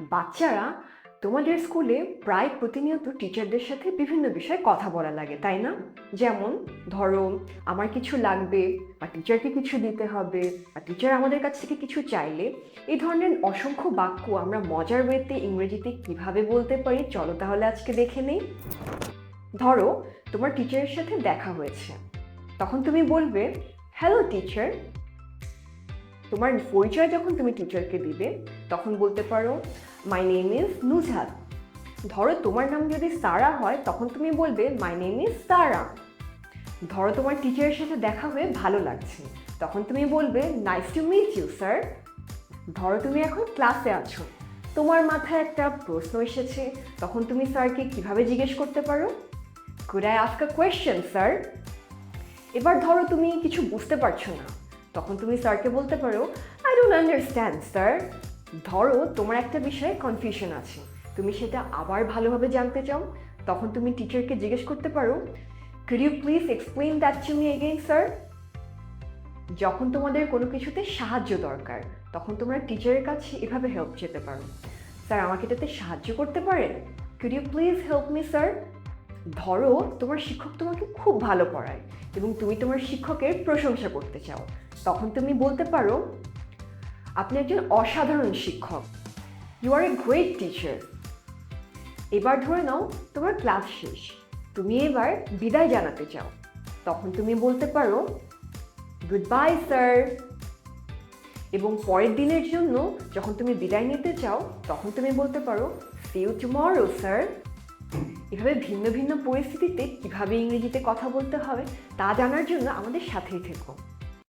বাচ্চারা তোমাদের স্কুলে প্রায় প্রতিনিয়ত টিচারদের সাথে বিভিন্ন বিষয়ে কথা বলা লাগে, তাই না? যেমন, ধরো, আমার কিছু লাগবে, বা টিচারকে কিছু দিতে হবে, বা টিচার আমাদের কাছ থেকে কিছু চাইলে, এই ধরনের অসংখ্য বাক্য আমরা মজার ওয়েতে ইংরেজিতে কীভাবে বলতে পারি, চলো তাহলে আজকে দেখে নেই। ধরো, তোমার টিচারের সাথে দেখা হয়েছে। তখন তুমি বলবে হ্যালো টিচার তোমার পরিচয় যখন তুমি টিচারকে দিবে, তখন বলতে পারো মাই নেম ইজ নুজহাত ধরো তোমার নাম যদি সারা হয়, তখন তুমি বলবে মাই নেম ইজ সারা ধরো তোমার টিচারের সাথে দেখা হয়ে ভালো লাগছে, তখন তুমি বলবে nice to meet you sir ধরো তুমি এখন ক্লাসে আছো, তোমার মাথায় একটা প্রশ্ন এসেছে, তখন তুমি স্যারকে কীভাবে জিজ্ঞেস করতে পারো? Could I ask a question sir এবার ধরো তুমি কিছু বুঝতে পারছ না তখন তুমি স্যারকে বলতে পারো আই ডোন্ট আন্ডারস্ট্যান্ড স্যার ধরো তোমার একটা বিষয়ে কনফিউশন আছে। তুমি সেটা আবার ভালোভাবে জানতে চাও। তখন তুমি টিচারকে জিজ্ঞেস করতে পারো could you please explain that to me again sir যখন তোমাদের কোনো কিছুতে সাহায্য দরকার, তখন তোমরা টিচারের কাছে এভাবে হেল্প চেতে পারো। স্যার আমাকে এটাতে সাহায্য করতে পারেন? Could you please help me sir ধরো তোমার শিক্ষক তোমাকে খুব ভালো পড়ায় এবং তুমি তোমার শিক্ষকের প্রশংসা করতে চাও। তখন তুমি বলতে পারো, আপনি একজন অসাধারণ শিক্ষক। You are a great teacher এবার ধরে নাও, তোমার ক্লাস শেষ। তুমি এবার বিদায় জানাতে চাও। তখন তুমি বলতে পারো গুড বাই স্যার এবং পরের দিনের জন্য যখন তুমি বিদায় নিতে চাও, তখন তুমি বলতে পারো সি ইউ টুমরো স্যার এভাবে ভিন্ন ভিন্ন পরিস্থিতিতে কীভাবে ইংরেজিতে কথা বলতে হবে, তা জানার জন্য আমাদের সাথেই থেকো।